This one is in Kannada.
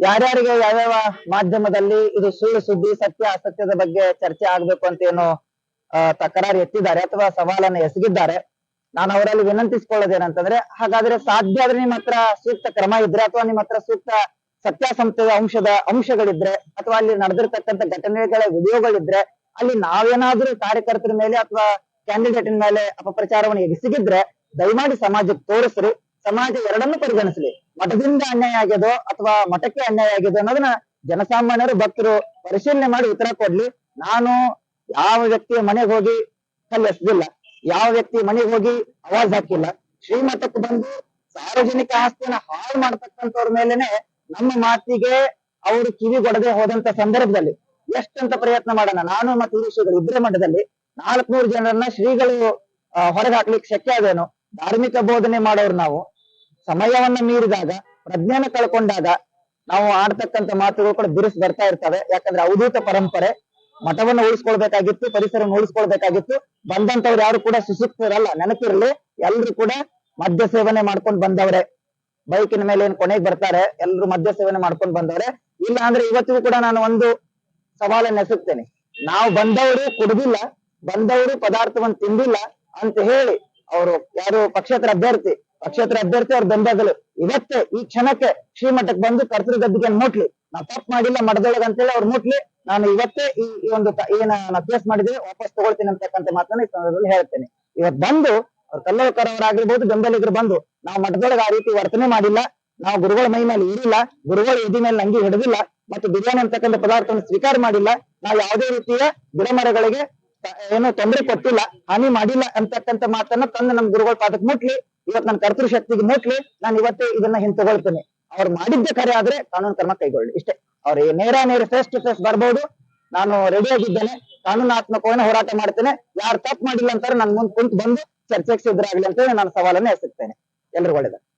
ಯಾರ್ಯಾರಿಗೆ ಯಾವ್ಯಾವ ಮಾಧ್ಯಮದಲ್ಲಿ ಇದು ಸುಳ್ಳು ಸುದ್ದಿ, ಸತ್ಯ, ಅಸತ್ಯದ ಬಗ್ಗೆ ಚರ್ಚೆ ಆಗ್ಬೇಕು ಅಂತ ಏನು ತಕರಾರು ಎತ್ತಿದ್ದಾರೆ ಅಥವಾ ಸವಾಲನ್ನು ಎಸಗಿದ್ದಾರೆ, ನಾನು ಅವರಲ್ಲಿ ವಿನಂತಿಸ್ಕೊಳ್ಳೋದೇನಂತಂದ್ರೆ, ಹಾಗಾದ್ರೆ ಸಾಧ್ಯ ಆದ್ರೆ ನಿಮ್ಮ ಹತ್ರ ಸೂಕ್ತ ಕ್ರಮ ಇದ್ರೆ ಅಥವಾ ನಿಮ್ಮ ಹತ್ರ ಸೂಕ್ತ ಸತ್ಯಾಸಂಸ್ಥೆಯ ಅಂಶದ ಅಂಶಗಳಿದ್ರೆ ಅಥವಾ ಅಲ್ಲಿ ನಡೆದಿರ್ತಕ್ಕಂಥ ಘಟನೆಗಳ ವಿಡಿಯೋಗಳಿದ್ರೆ, ಅಲ್ಲಿ ನಾವೇನಾದ್ರೂ ಕಾರ್ಯಕರ್ತರ ಮೇಲೆ ಅಥವಾ ಕ್ಯಾಂಡಿಡೇಟ್ ಮೇಲೆ ಅಪಪ್ರಚಾರವನ್ನು ಎಸಗಿದ್ರೆ, ದಯಮಾಡಿ ಸಮಾಜಕ್ಕೆ ತೋರಿಸ್ರಿ, ಸಮಾಜ ಎರಡನ್ನೂ ಪರಿಗಣಿಸಲಿ. ಮಠದಿಂದ ಅನ್ಯಾಯ ಆಗ್ಯದೋ ಅಥವಾ ಮಠಕ್ಕೆ ಅನ್ಯಾಯ ಆಗ್ಯದೋ ಅನ್ನೋದನ್ನ ಜನಸಾಮಾನ್ಯರು ಭಕ್ತರು ಪರಿಶೀಲನೆ ಮಾಡಿ ಉತ್ತರ ಕೊಡ್ಲಿ. ನಾನು ಯಾವ ವ್ಯಕ್ತಿಯ ಮನೆಗೆ ಹೋಗಿ ಕಲ್ಲು ಯಾವ ವ್ಯಕ್ತಿ ಮನೆಗೆ ಹೋಗಿ ಅವಾಜ್ ಹಾಕಿಲ್ಲ, ಶ್ರೀಮಠಕ್ಕೆ ಬಂದು ಸಾರ್ವಜನಿಕ ಆಸ್ತಿಯನ್ನ ಹಾಳು ಮಾಡ್ತಕ್ಕಂಥವ್ರ ಮೇಲೆನೆ ನಮ್ಮ ಮಾತಿಗೆ ಅವರು ಕಿವಿಗೊಡದೆ ಹೋದಂತ ಸಂದರ್ಭದಲ್ಲಿ ಎಷ್ಟಂತ ಪ್ರಯತ್ನ ಮಾಡೋಣ. ನಾನು ಮತ್ತು ಶ್ರೀಗಳು ಇಬ್ಬರೇ ಮಠದಲ್ಲಿ ನಾಲ್ಕನೂರು ಜನರನ್ನ ಶ್ರೀಗಳು ಹೊರಗೆ ಹಾಕ್ಲಿಕ್ಕೆ ಶಕ್ಯ ಅದೇನು. ಧಾರ್ಮಿಕ ಬೋಧನೆ ಮಾಡೋರು ನಾವು. ಸಮಯವನ್ನ ಮೀರಿದಾಗ ಪ್ರಜ್ಞಾನ ಕಳ್ಕೊಂಡಾಗ ನಾವು ಆಡ್ತಕ್ಕಂಥ ಮಾತುಗಳು ಕೂಡ ಬಿರುಸು ಬರ್ತಾ ಇರ್ತವೆ. ಯಾಕಂದ್ರೆ ಅವಧೂತ ಪರಂಪರೆ ಮಠವನ್ನು ಉಳಿಸ್ಕೊಳ್ಬೇಕಾಗಿತ್ತು, ಪರಿಸರವನ್ನು ಉಳಿಸ್ಕೊಳ್ಬೇಕಾಗಿತ್ತು. ಬಂದಂತವ್ರು ಯಾರು ಕೂಡ ಸುಸೂಕ್ತರಲ್ಲ, ನೆನಪಿರ್ಲಿ, ಎಲ್ರು ಕೂಡ ಮದ್ಯ ಸೇವನೆ ಮಾಡ್ಕೊಂಡು ಬಂದವ್ರೆ. ಬೈಕಿನ ಮೇಲೆ ಏನ್ ಕೊನೆಗೆ ಬರ್ತಾರೆ, ಎಲ್ರು ಮದ್ಯ ಸೇವನೆ ಮಾಡ್ಕೊಂಡು ಬಂದವ್ರೆ. ಇಲ್ಲ ಅಂದ್ರೆ ಇವತ್ತಿಗೂ ಕೂಡ ನಾನು ಒಂದು ಸವಾಲನ್ನ ಎಸಗ್ತೇನೆ. ನಾವು ಬಂದವರು ಕುಡ್ದಿಲ್ಲ, ಬಂದವರು ಪದಾರ್ಥವನ್ನು ತಿಂದಿಲ್ಲ ಅಂತ ಹೇಳಿ, ಅವರು ಯಾರು ಪಕ್ಷೇತರ ಅಭ್ಯರ್ಥಿ ಪಕ್ಷೇತರ ಅಭ್ಯರ್ಥಿ ಅವ್ರ ಬೆಂಬಲಿಗಳು ಇವತ್ತು ಈ ಕ್ಷಣಕ್ಕೆ ಶ್ರೀಮಠಕ್ಕೆ ಬಂದು ಕರ್ತೃ ಗದ್ದಿಗೆ ಮುಟ್ಲಿ? ನಾವು ತಪ್ಪು ಮಾಡಿಲ್ಲ ಅಂತ ಅಂತೇಳಿ ಅವ್ರು ಮುಟ್ಲಿ. ನಾನು ಇವತ್ತೇ ಈ ಒಂದು ಏನ ನಾ ಕೇಸ್ ಮಾಡಿದ್ರೆ ವಾಪಸ್ ತಗೊಳ್ತೀನಿ ಅಂತಕ್ಕಂತ ಮಾತನ್ನ ಈ ಸಂದರ್ಭದಲ್ಲಿ ಹೇಳ್ತೇನೆ. ಇವತ್ ಬಂದು ಅವ್ರ ಕಲ್ಲವಕರವರಾಗಿರ್ಬೋದು ಬೆಂಬಲಿಗರು ಬಂದು ನಾವು ಮಠದೊಳಗೆ ಆ ರೀತಿ ವರ್ತನೆ ಮಾಡಿಲ್ಲ. ನಾವು ಗುರುಗಳ ಮೈ ಮೇಲೆ ಇರಿಲ್ಲ. ಗುರುಗಳ ಎದಿ ಮೇಲೆ ನಂಗಿ ಹಿಡಿದಿಲ್ಲ. ಮತ್ತು ಬಿರಿಯಾನಿ ಅಂತಕ್ಕಂಥ ಪದಾರ್ಥವನ್ನು ಸ್ವೀಕಾರ ಮಾಡಿಲ್ಲ. ನಾವು ಯಾವುದೇ ರೀತಿಯ ಗಿಡಮರಗಳಿಗೆ ಏನು ತೊಂದರೆ ಕೊಟ್ಟಿಲ್ಲ, ಹಾನಿ ಮಾಡಿಲ್ಲ ಅಂತಕ್ಕಂಥ ಮಾತನ್ನ ತಂದು ನಮ್ ಗುರುಗಳ ಪಾದಕ್ಕೆ ಮುಟ್ಲಿ. ಇವತ್ ನನ್ನ ಕರ್ತೃ ಶಕ್ತಿಗೆ ಮೆಟ್ಲಿ ನಾನು ಇವತ್ತೇ ಇದನ್ನ ಹಿಂತಗೊಳ್ತೇನೆ ಅವ್ರು ಮಾಡಿದ್ದ ಕರೆ ಆದ್ರೆ ಕಾನೂನು ಕ್ರಮ ಕೈಗೊಳ್ಳಿ. ಇಷ್ಟೇ. ಅವ್ರು ನೇರ ನೇರ ಫೇಸ್ ಟು ಫೇಸ್ ಬರ್ಬೋದು. ನಾನು ರೆಡಿ ಆಗಿದ್ದೇನೆ. ಕಾನೂನಾತ್ಮಕವಾಗಿ ಹೋರಾಟ ಮಾಡ್ತೇನೆ. ಯಾರು ತಪ್ಪು ಮಾಡಿಲ್ಲ ಅಂತಾರೆ, ನನ್ ಮುಂದೆ ಕುಂತು ಬಂದು ಚರ್ಚೆಗೆ ಸಿದ್ಧರಾಗಲಿ ಅಂತ ಹೇಳಿ ನಾನು ಸವಾಲನ್ನ ಎಸಗ್ತೇನೆ. ಎಲ್ರಿಗೂ ಒಳ್ಳೇದು.